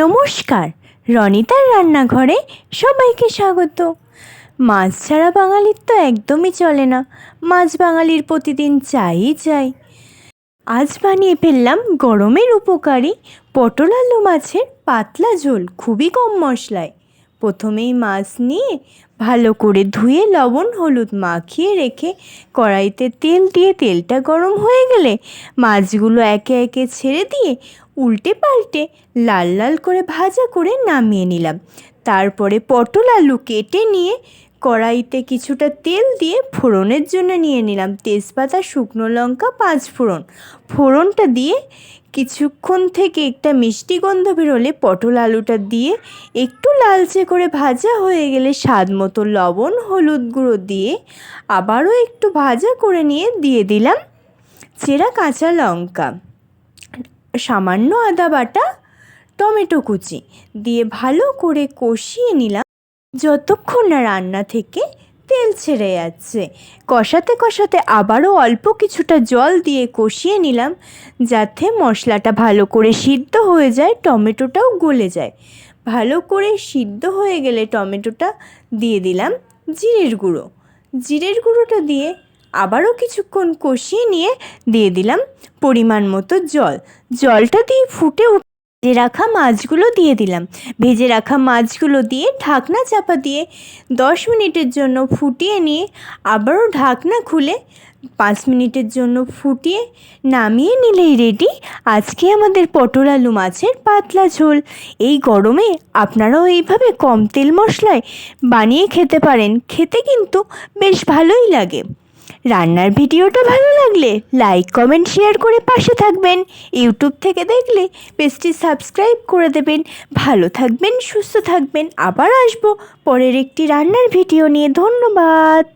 নমস্কার, রনিতার রান্নাঘরে সবাইকে স্বাগত। মাছ ছাড়া বাঙালির তো একদমই চলে না, মাছ বাঙালির প্রতিদিন চাই চাই। আজ বানিয়ে ফেললাম গরমের উপকারী পটল আলু মাছের পাতলা ঝোল, খুবই কম মশলায়। প্রথমেই মাছ নিয়ে ভালো করে ধুয়ে লবণ, হলুদ মাখিয়ে রেখে কড়াইতে তেল দিয়ে তেলটা গরম হয়ে গেলে মাছগুলো একে একে ছেড়ে দিয়ে উল্টে পাল্টে লাল লাল করে ভাজা করে নামিয়ে নিলাম। তারপরে পটল আলু কেটে নিয়ে কড়াইতে কিছুটা তেল দিয়ে ফোড়নের জন্য নিয়ে নিলাম তেজপাতা, শুকনো লঙ্কা, পাঁচ ফোড়ন। ফোড়নটা দিয়ে কিছুক্ষণ থেকে একটা মিষ্টি গন্ধ বেরোলে পটল আলুটা দিয়ে একটু লালচে করে ভাজা হয়ে গেলে স্বাদ মতো লবণ, হলুদ গুঁড়ো দিয়ে আবারও একটু ভাজা করে নিয়ে দিয়ে দিলাম চেরা কাঁচা লঙ্কা, সামান্য আদা বাটা, টমেটো কুচি দিয়ে ভালো করে কষিয়ে নিলাম। যতক্ষণ না রান্না থেকে তেল ছেড়ে যাচ্ছে। কষাতে কষাতে আবারও অল্প কিছুটা জল দিয়ে কষিয়ে নিলাম, যাতে মশলাটা ভালো করে সিদ্ধ হয়ে যায়, টমেটোটাও গলে যায়। ভালো করে সিদ্ধ হয়ে গেলে টমেটোটা দিয়ে দিলাম জিরের গুঁড়ো। জিরের গুঁড়োটা দিয়ে আবারও কিছুক্ষণ কষিয়ে নিয়ে দিয়ে দিলাম পরিমাণ মতো জল। জলটা দিয়ে ফুটে উঠ ভেজে রাখা মাছগুলো দিয়ে দিলাম। ভেজে রাখা মাছগুলো দিয়ে ঢাকনা চাপা দিয়ে দশ মিনিটের জন্য ফুটিয়ে নিয়ে আবারও ঢাকনা খুলে পাঁচ মিনিটের জন্য ফুটিয়ে নামিয়ে নিলেই রেডি আজকে আমাদের পটল আলু মাছের পাতলা ঝোল। এই গরমে আপনারাও এইভাবে কম তেল মশলায় বানিয়ে খেতে পারেন। খেতে কিন্তু বেশ ভালোই লাগে। রান্নার ভিডিওটা ভালো লাগলে লাইক, কমেন্ট, শেয়ার করে পাশে থাকবেন। ইউটিউব থেকে দেখলে পেজটি সাবস্ক্রাইব করে দেবেন। ভালো থাকবেন, সুস্থ থাকবেন। আবার আসব পরের একটি রান্নার ভিডিও নিয়ে। ধন্যবাদ।